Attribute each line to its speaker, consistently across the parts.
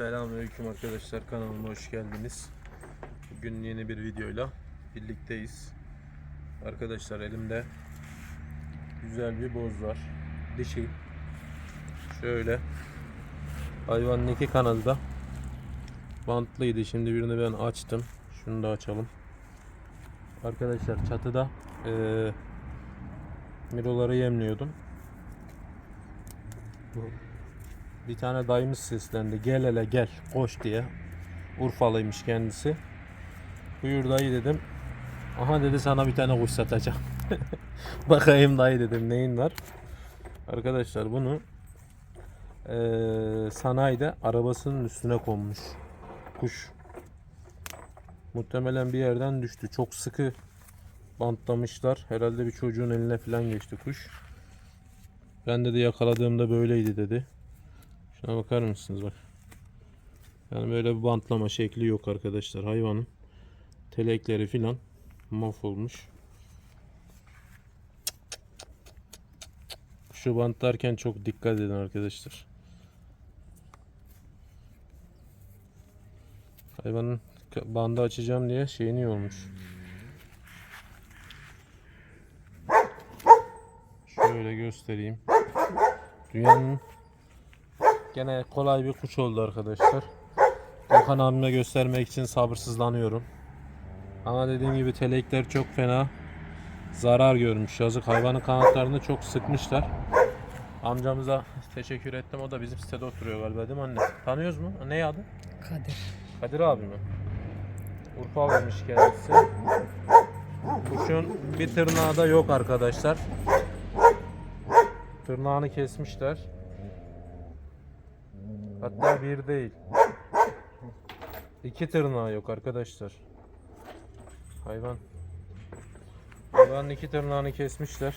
Speaker 1: Selamünaleyküm arkadaşlar kanalıma hoş geldiniz. Bugün yeni bir videoyla birlikteyiz. Arkadaşlar elimde güzel bir boz var. Dişi. Şöyle hayvanın iki kanadı da bantlıydı. Şimdi birini ben açtım. Şunu da açalım. Arkadaşlar çatıda eee miroları yemliyordum. Bu bir tane dayımız seslendi. Gel hele gel koş diye. Urfalıymış kendisi. Buyur dayı dedim. Aha dedi sana bir tane kuş satacağım. Bakayım dayı dedim neyin var. Arkadaşlar bunu eee sanayide arabasının üstüne konmuş. Kuş. Muhtemelen bir yerden düştü. Çok sıkı bantlamışlar. Herhalde bir çocuğun eline falan geçti kuş. Ben de yakaladığımda böyleydi dedi. Şuna bakar mısınız bak. Yani böyle bir bantlama şekli yok arkadaşlar hayvanın. Telekleri filan mahvolmuş. Şu bantlarken çok dikkat edin arkadaşlar. Hayvanın bandı açacağım diye şeyini yormuş. Şöyle göstereyim. Dünyanın Gene kolay bir kuş oldu arkadaşlar. Gökhan abime göstermek için sabırsızlanıyorum. Ama dediğim gibi telekler çok fena zarar görmüş. Yazık hayvanın kanatlarını çok sıkmışlar. Amcamıza teşekkür ettim. O da bizim sitede oturuyor galiba değil mi anne? Tanıyoruz mu? Ne adı?
Speaker 2: Kadir.
Speaker 1: Kadir abi mi? Urfalıymış kendisi. Kuşun bir tırnağı da yok arkadaşlar. Tırnağını kesmişler. Hatta bir değil. İki tırnağı yok arkadaşlar. Hayvan. Hayvanın iki tırnağını kesmişler.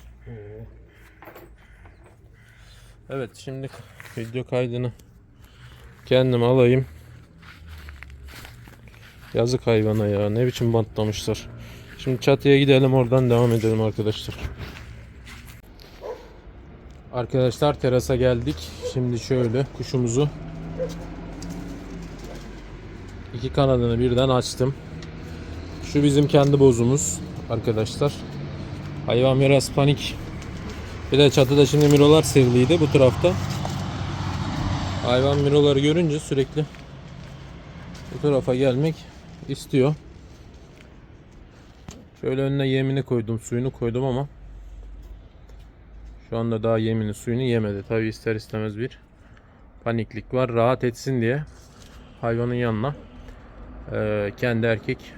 Speaker 1: Evet şimdi video kaydını kendim alayım. Yazık hayvana ya. Ne biçim bantlamışlar. Şimdi çatıya gidelim oradan devam edelim arkadaşlar. Arkadaşlar terasa geldik. Şimdi şöyle kuşumuzu iki kanadını birden açtım. Şu bizim kendi bozumuz arkadaşlar. Hayvan biraz panik. Bir de çatıda şimdi mirolar seriliydi bu tarafta. Hayvan miroları görünce sürekli bu tarafa gelmek istiyor. Şöyle önüne yemini koydum, suyunu koydum ama şu anda daha yemini, suyunu yemedi. Tabi ister istemez bir paniklik var. Rahat etsin diye hayvanın yanına eee, kendi erkek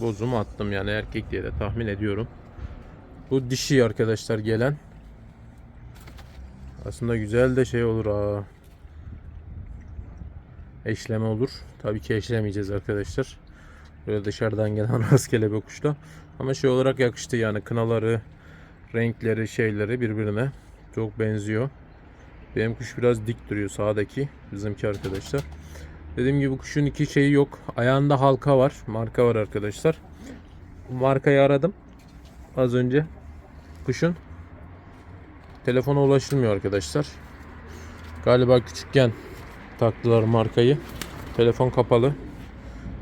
Speaker 1: bozumu attım. Yani erkek diye de tahmin ediyorum. Bu dişi arkadaşlar gelen. Aslında güzel de şey olur ha. Eşleme olur. Tabii ki eşlemeyeceğiz arkadaşlar. Böyle dışarıdan gelen rastgele bir kuşla. Ama şey olarak yakıştı yani kınaları, renkleri, şeyleri birbirine çok benziyor. Benim kuş biraz dik duruyor sağdaki bizimki arkadaşlar. Dediğim gibi kuşun iki şeyi yok. Ayağında halka var. Marka var arkadaşlar. Markayı aradım. Az önce. Kuşun. Telefona ulaşılmıyor arkadaşlar. Galiba küçükken taktılar markayı. Telefon kapalı.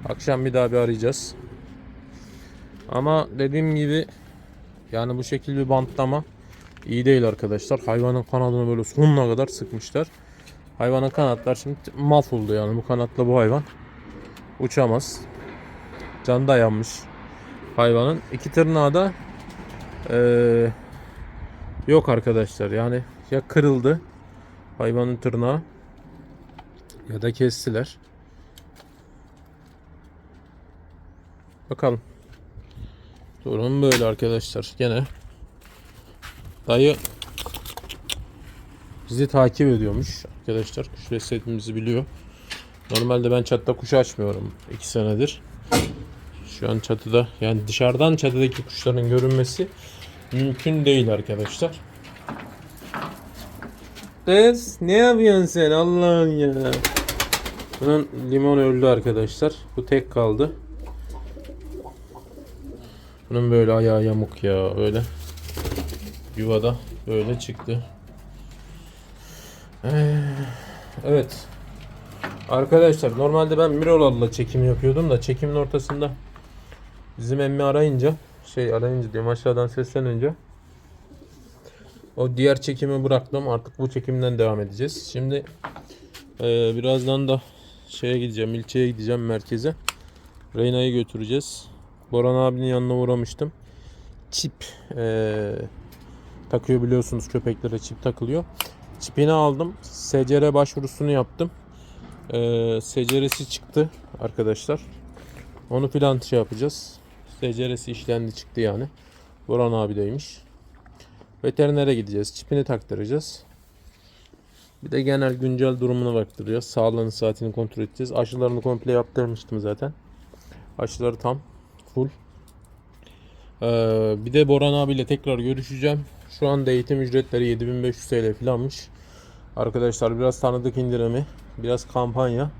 Speaker 1: Akşam bir daha bir arayacağız. Ama dediğim gibi yani bu şekil bir bantlama iyi değil arkadaşlar. Hayvanın kanadını böyle sonuna kadar sıkmışlar. Hayvanın kanatlar şimdi mahvoldu yani bu kanatla bu hayvan uçamaz. Can da yanmış hayvanın. iki tırnağı da eee, yok arkadaşlar yani ya kırıldı hayvanın tırnağı ya da kestiler. Bakalım. Durum böyle arkadaşlar. Gene dayı bizi takip ediyormuş arkadaşlar. Kuş besletimizi biliyor. Normalde ben çatıda kuş açmıyorum 2 senedir. Şu an çatıda yani dışarıdan çatıdaki kuşların görünmesi mümkün değil arkadaşlar. Kız ne yapıyorsun sen Allah'ın ya. Bunun limon öldü arkadaşlar. Bu tek kaldı. Bunun böyle ayağı yamuk ya öyle. Yuvada böyle çıktı. Ee, evet. Arkadaşlar normalde ben Mirror'la çekim yapıyordum da çekimin ortasında bizim emmi arayınca şey arayınca diyorum aşağıdan seslenince o diğer çekimi bıraktım artık bu çekimden devam edeceğiz. Şimdi e, birazdan da şeye gideceğim ilçeye gideceğim merkeze. Reyna'yı götüreceğiz. Boran abinin yanına uğramıştım. Çip e, takıyor biliyorsunuz köpeklere çip takılıyor. Çipini aldım. SCR başvurusunu yaptım. Ee, SCR'si çıktı arkadaşlar. Onu filan şey yapacağız. SCR'si işlendi çıktı yani. Boran abideymiş. Veterinere gideceğiz. Çipini taktıracağız. Bir de genel güncel durumuna baktıracağız. Sağlığını saatini kontrol edeceğiz. Aşılarını komple yaptırmıştım zaten. Aşıları tam. Full. Ee, bir de Boran abiyle tekrar görüşeceğim. Şu anda eğitim ücretleri 7500 TL falanmış. Arkadaşlar biraz tanıdık indirimi, biraz kampanya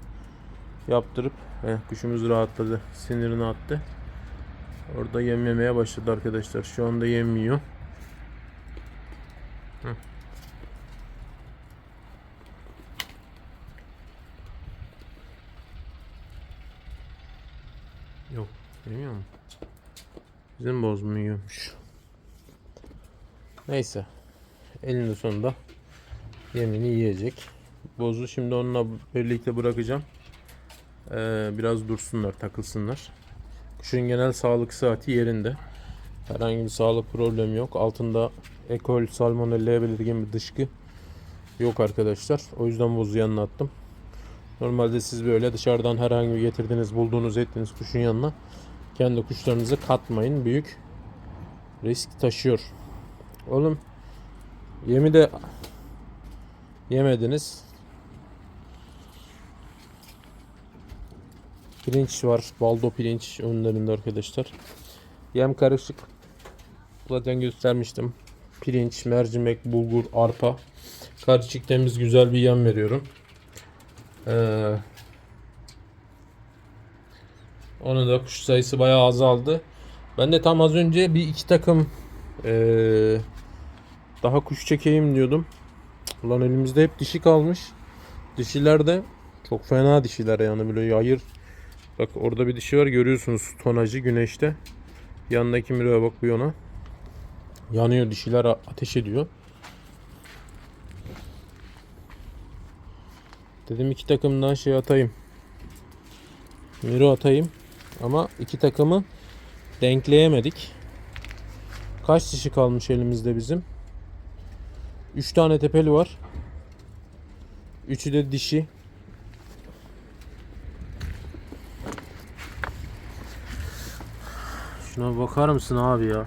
Speaker 1: yaptırıp eh, kuşumuz rahatladı. Sinirini attı. Orada yem yemeye başladı arkadaşlar. Şu anda yem yiyor. Hı. Yok, yemiyor mu? Bizim boz mu yiyormuş? Neyse. Elinde sonunda yemini yiyecek. Bozu şimdi onunla birlikte bırakacağım. Ee, biraz dursunlar, takılsınlar. Kuşun genel sağlık saati yerinde. Herhangi bir sağlık problemi yok. Altında ekol, salmonella'ya belirgin bir dışkı yok arkadaşlar. O yüzden bozu yanına attım. Normalde siz böyle dışarıdan herhangi bir getirdiğiniz, bulduğunuz, ettiğiniz kuşun yanına kendi kuşlarınızı katmayın. Büyük risk taşıyor. Oğlum yemi de yemediniz. Pirinç var. Baldo pirinç önlerinde arkadaşlar. Yem karışık. Zaten göstermiştim. Pirinç, mercimek, bulgur, arpa. Karışık temiz güzel bir yem veriyorum. Ee, onu da kuş sayısı bayağı azaldı. Ben de tam az önce bir iki takım ee, daha kuş çekeyim diyordum. Ulan elimizde hep dişi kalmış. Dişiler de çok fena dişiler yani böyle yayır. Bak orada bir dişi var görüyorsunuz tonajı güneşte. Yanındaki miroya bak bir ona. Yanıyor dişiler ateş ediyor. Dedim iki takımdan şey atayım. Miro atayım. Ama iki takımı denkleyemedik. Kaç dişi kalmış elimizde bizim? 3 tane tepeli var. Üçü de dişi. Şuna bakar mısın abi ya?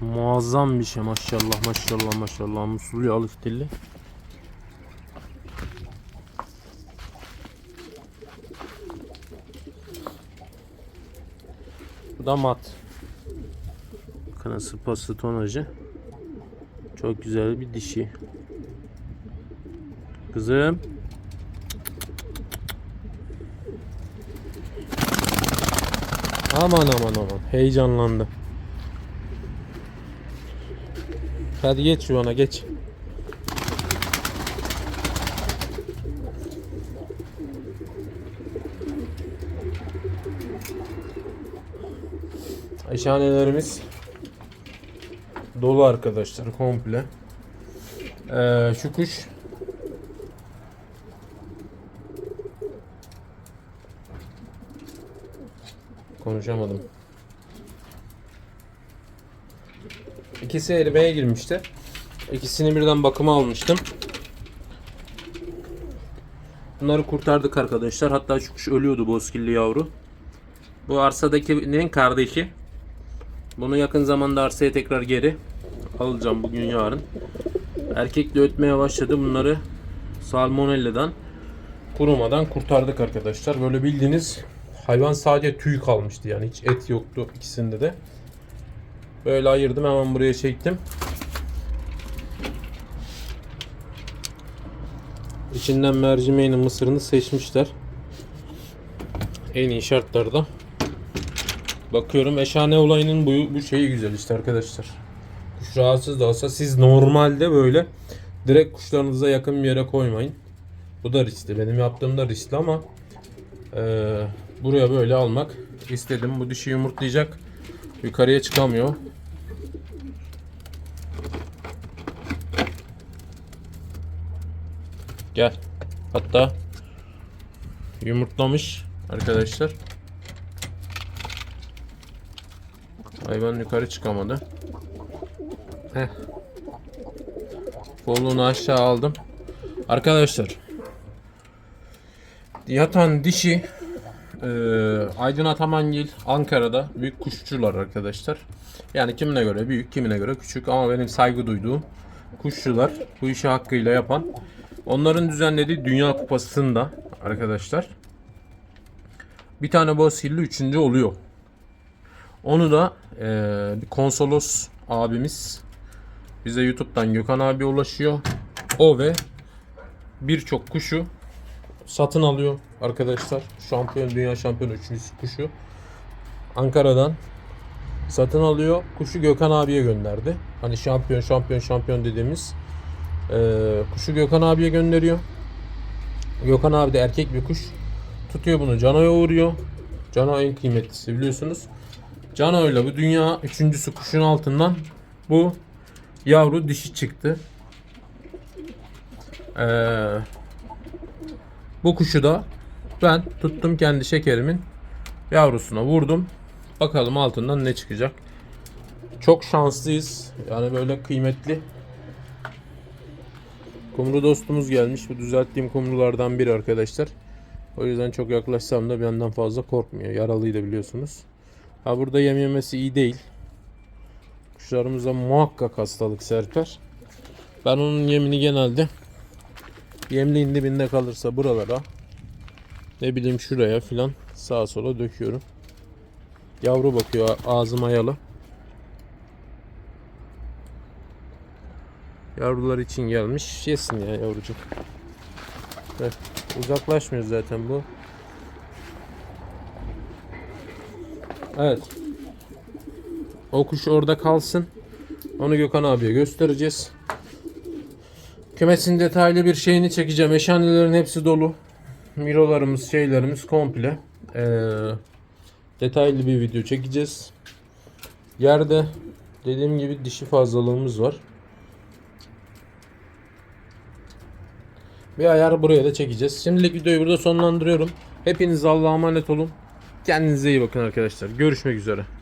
Speaker 1: Muazzam bir şey maşallah maşallah maşallah. Musullu alık dilli. Bu da mat. Kanası pası tonajı. Çok güzel bir dişi. Kızım. Aman aman aman. Heyecanlandı. Hadi geç şu ana geç. Eşhanelerimiz dolu arkadaşlar komple. Ee, şu kuş konuşamadım. İkisi erimeye girmişti. İkisini birden bakıma almıştım. Bunları kurtardık arkadaşlar. Hatta şu kuş ölüyordu bozkirli yavru. Bu arsadakinin kardeşi. Bunu yakın zamanda arsaya tekrar geri alacağım bugün yarın. Erkek de ötmeye başladı. Bunları salmonella'dan kurumadan kurtardık arkadaşlar. Böyle bildiğiniz hayvan sadece tüy kalmıştı yani hiç et yoktu ikisinde de. Böyle ayırdım hemen buraya çektim. İçinden mercimeğini mısırını seçmişler. En iyi şartlarda. Bakıyorum eşhane olayının bu, bu şeyi güzel işte arkadaşlar. Kuş rahatsız da olsa siz normalde böyle direkt kuşlarınıza yakın bir yere koymayın. Bu da riskli. Benim yaptığım da riskli ama eee, buraya böyle almak istedim. Bu dişi yumurtlayacak. Yukarıya çıkamıyor. Gel. Hatta yumurtlamış arkadaşlar. Hayvan yukarı çıkamadı. Heh. Kolunu aşağı aldım. Arkadaşlar. Yatan dişi e, Aydın Atamangil Ankara'da büyük kuşçular arkadaşlar. Yani kimine göre büyük, kimine göre küçük ama benim saygı duyduğum kuşçular bu işi hakkıyla yapan. Onların düzenlediği Dünya Kupası'nda arkadaşlar bir tane Boğazhirli üçüncü oluyor. Onu da e, bir konsolos abimiz bize YouTube'dan Gökhan abi ulaşıyor. O ve birçok kuşu satın alıyor arkadaşlar. Şampiyon, dünya şampiyonu üçüncüsü kuşu. Ankara'dan satın alıyor. Kuşu Gökhan abiye gönderdi. Hani şampiyon, şampiyon, şampiyon dediğimiz eee, kuşu Gökhan abiye gönderiyor. Gökhan abi de erkek bir kuş. Tutuyor bunu Cano'ya uğruyor. Cano en kıymetlisi biliyorsunuz. Cano ile bu dünya üçüncüsü kuşun altından bu yavru dişi çıktı. Ee, bu kuşu da ben tuttum kendi şekerimin yavrusuna vurdum. Bakalım altından ne çıkacak. Çok şanslıyız. Yani böyle kıymetli. Kumru dostumuz gelmiş. Bu düzelttiğim kumrulardan biri arkadaşlar. O yüzden çok yaklaşsam da benden fazla korkmuyor. Yaralıydı biliyorsunuz. Ha burada yem yemesi iyi değil. Kuşlarımıza muhakkak hastalık serper. Ben onun yemini genelde yemliğin dibinde kalırsa buralara ne bileyim şuraya filan sağa sola döküyorum. Yavru bakıyor ağzı mayalı. Yavrular için gelmiş. Yesin ya yavrucuk. Heh, uzaklaşmıyor zaten bu. Evet. O kuş orada kalsın. Onu Gökhan abiye göstereceğiz. Kümesin detaylı bir şeyini çekeceğim. Eşhanelerin hepsi dolu. Mirolarımız, şeylerimiz komple. Ee, detaylı bir video çekeceğiz. Yerde dediğim gibi dişi fazlalığımız var. Bir ayar buraya da çekeceğiz. Şimdilik videoyu burada sonlandırıyorum. Hepiniz Allah'a emanet olun. Kendinize iyi bakın arkadaşlar. Görüşmek üzere.